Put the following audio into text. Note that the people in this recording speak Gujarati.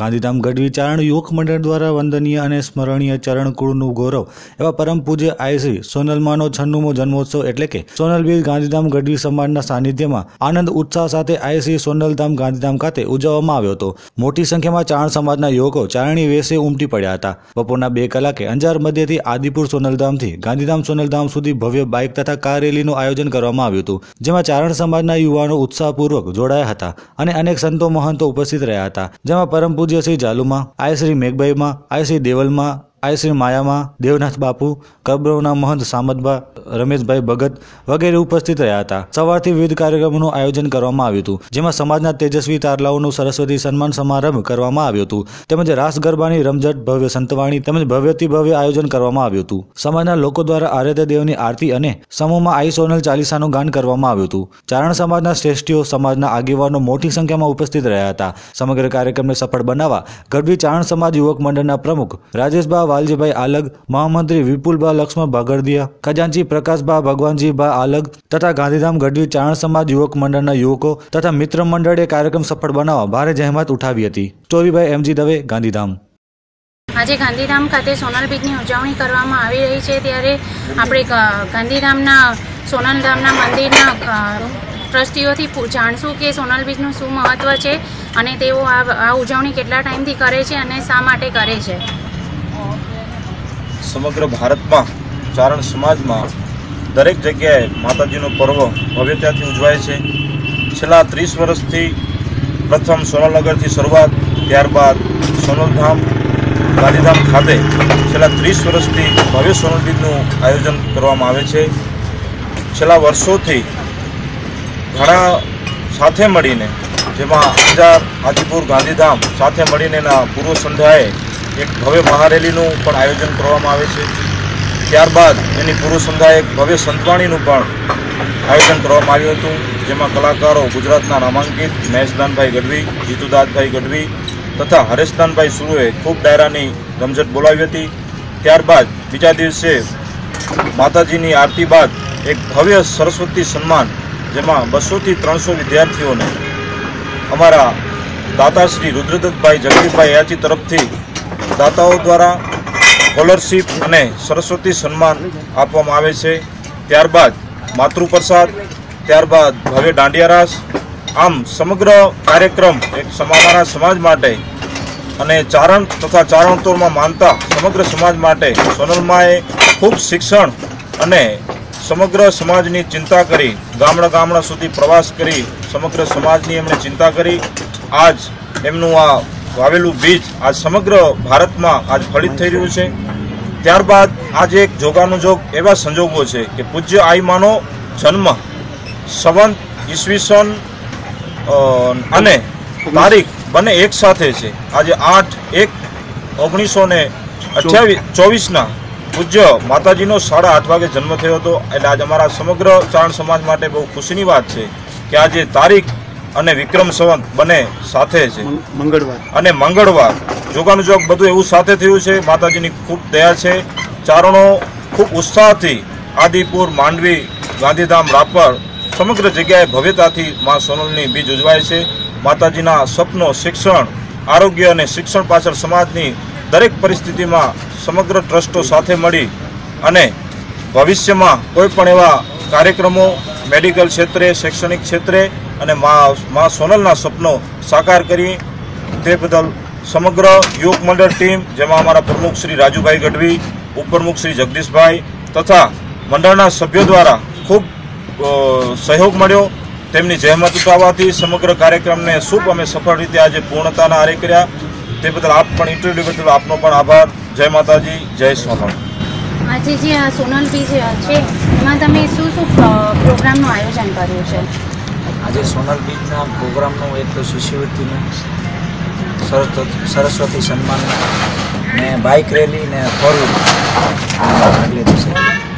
ગાંધીધામ ગઢવી ચારણ યુવક મંડળ દ્વારા વંદનીય અને સ્મરણીય ચરણ કુળનું ગૌરવ એવા પરમ પૂજ્ય આયશ્રી સોનલમાનો છન્નુમો જન્મોત્સવ એટલે કે સોનલબીર ગાંધીધામ ગઢવી સમાજના સાનિધ્યમાં આનંદ ઉત્સાહ સાથે આયશ્રી સોનલધામ ગાંધીધામ ખાતે ઉજવવામાં આવ્યો હતો. મોટી સંખ્યામાં ચારણ સમાજના યુવકો ચારણી વેશે ઉમટી પડ્યા હતા. બપોરના બે કલાકે અંજાર મધ્યથી આદિપુર સોનલધામથી ગાંધીધામ સોનલધામ સુધી ભવ્ય બાઇક તથા કાર રેલીનું આયોજન કરવામાં આવ્યું હતું, જેમાં ચારણ સમાજના યુવાનો ઉત્સાહપૂર્વક જોડાયા હતા અને અનેક સંતો મહંતો ઉપસ્થિત રહ્યા હતા, જેમાં પરમ પૂજ્ય શ્રી જાલુમાં આય શ્રી મેઘભાઈમાં આય શ્રી દેવલમાં આય શ્રી માયામાં, દેવનાથ બાપુ કરબરોના મહંત સામતબા રમેશભાઈ ભગત વગેરે ઉપસ્થિત રહ્યા હતા. સવારથી વિવિધ કાર્યક્રમોનું આયોજન કરવામાં આવ્યું હતું, જેમાં સમાજના તેજસ્વી તારલાઓનું સરસ્વતી સન્માન સમારંભ કરવામાં આવ્યો હતું, તેમજ રાસ ગરબાની રમઝટ, ભવ્ય સંતવાણી તેમજ ભવ્યથી ભવ્ય આયોજન કરવામાં આવ્યું હતું. સમાજના લોકો દ્વારા આરાધ્ય દેવની આરતી અને સમૂહમાં આઈ સોનલ ચાલીસાનું ગાન કરવામાં આવ્યું હતું. ચારણ સમાજના શ્રેષ્ઠીઓ સમાજના આગેવાનો મોટી સંખ્યામાં ઉપસ્થિત રહ્યા હતા. સમગ્ર કાર્યક્રમને સફળ બનાવવા ગઢવી ચારણ સમાજ યુવક મંડળના પ્રમુખ રાજેશબા વાલજીભાઈ આલગ, મહામંત્રી વિપુલબા લક્ષ્મણ બાગરદિયા ખજાનજી પ્રકાશબા ભગવાનજીબા આલગ તથા ગાંધીધામ ગઢવી ચારણ સમાજ યુવક મંડળના યુવકો તથા મિત્ર મંડળે કાર્યક્રમ સફળ બનાવવા ભારે જહેમત ઉઠાવી હતી. સ્ટોરીભાઈ એમજી દવે, ગાંધીધામ. આજે ગાંધીધામ ખાતે સોનલ બીજની ઉજવણી કરવામાં આવી રહી છે. ત્યારે આપણે ગાંધીધામના, સોનલધામના મંદિરના ટ્રસ્ટીઓથી જાણશું કે સોનલ બીજનું શું મહત્ત્વ છે અને તેઓ આ ઉજવણી કેટલા ટાઈમથી કરે છે અને શા માટે કરે છે. સમગ્ર ભારતમાં, ચારણ સમાજમાં, દરેક જગ્યાએ માતાજીનો પર્વ ભવ્યતાથી ઉજવાય છે. છેલ્લા ત્રીસ વર્ષથી પ્રથમ સોનલનગરથી શરૂઆત, ત્યારબાદ સોનલધામ, ગાંધીધામ ખાતે છેલ્લા ત્રીસ વર્ષથી ભવ્ય સોનલબીજનું આયોજન કરવામાં આવે છે. છેલ્લા વર્ષોથી ઘણા સાથે મળીને, જેમાં અંજાર આદિપુર ગાંધીધામ સાથે મળીને એના પૂર્વ સંધ્યાએ એક ભવ્ય મહારેલીનું પણ આયોજન કરવામાં આવે છે. ત્યારબાદ એની પૂર્વ સંધ્યાએ એક ભવ્ય સંતવાણીનું પણ આયોજન કરવામાં આવ્યું હતું, જેમાં કલાકારો ગુજરાતના નામાંકિત મહેશદાનભાઈ ગઢવી, જીતુદાસભાઈ ગઢવી તથા હરેશદાનભાઈ સુરુએ ખૂબ ડાયરાની રમઝટ બોલાવી હતી. ત્યારબાદ બીજા દિવસે માતાજીની આરતી બાદ એક ભવ્ય સરસ્વતી સન્માન, જેમાં બસોથી ત્રણસો વિદ્યાર્થીઓને અમારા દાતાશ્રી રુદ્રદત્તભાઈ, જગદીશભાઈ યાચી તરફથી દાતાઓ દ્વારા સ્કોલરશીપ અને સરસ્વતી સન્માન આપવામાં આવે છે. ત્યારબાદ માતૃપ્રસાદ, ત્યારબાદ ભવ્ય દાંડિયારાસ. આમ સમગ્ર કાર્યક્રમ એક સમામાના સમાજ માટે અને ચારણ તથા ચારણતોરમાં માનતા સમગ્ર સમાજ માટે સોનલમાએ ખૂબ શિક્ષણ અને સમગ્ર સમાજની ચિંતા કરી, ગામડા ગામડા સુધી પ્રવાસ કરી, સમગ્ર સમાજની એમણે ચિંતા કરી. આજ એમનું આ વાવેલું બીજ આજ સમગ્ર ભારતમાં આજ ફલિત થઈ રહ્યું છે. ત્યારબાદ આજે એક જોગાનુજોગ એવા સંજોગો છે કે પૂજ્ય આઈમાનો જન્મ સંવંત ઈસવીસન અને તારીખ બંને એક સાથે છે. આજે આઠ એક ઓગણીસો ને અઠ્યાવીસ ચોવીસના પૂજ્ય માતાજીનો સાડા આઠ વાગે જન્મ થયો હતો. એટલે આજે અમારા સમગ્ર ચારણ સમાજ માટે બહુ ખુશીની વાત છે કે આજે તારીખ અને વિક્રમ સંવંત બંને સાથે છે. મંગળવાર. અને મંગળવાર. જોગાનું જોગ બધું એવું સાથે થયું છે. માતાજીની ખૂબ દયા છે. ચારણો ખૂબ ઉત્સાહથી આદિપુર માંડવી ગાંધીધામ રાપર સમગ્ર જગ્યાએ ભવ્યતાથી મા સોનલની બીજ ઉજવાય છે. માતાજીના સપનો શિક્ષણ આરોગ્ય અને શિક્ષણ પાછળ સમાજની દરેક પરિસ્થિતિમાં સમગ્ર ટ્રસ્ટો સાથે મળી અને ભવિષ્યમાં કોઈ પણ એવા કાર્યક્રમો મેડિકલ ક્ષેત્રે શૈક્ષણિક ક્ષેત્રે અને મા સોનલના સપનો સાકાર કરી તે બદલ સમગ્ર યુવક મંડળ ટીમ, જેમાં અમારા પ્રમુખ શ્રી રાજુભાઈ ગઢવી, ઉપપ્રમુખ શ્રી જગદીશભાઈ તથા મંડળના સભ્યો દ્વારા ખૂબ સહયોગ મળ્યો. તેમની જહેમત ઉઠાવવાથી સમગ્ર કાર્યક્રમને શુભ અમે સફળ રીતે આજે પૂર્ણતાના આરે કર્યા. તે બદલ આપ પણ ઇન્ટરવ્યુ બદલ આપનો પણ આભાર. જય માતાજી, જય સોનલ. આજે જે સોનલ છે, એમાં તમે શું શું પ્રોગ્રામનું આયોજન કર્યું છે? આજે સોનલ બીજના પ્રોગ્રામનું એક શિષ્યવૃત્તિનું સરસ્વતી સન્માન ને બાઇક રેલી ને ફોર વ્હીલ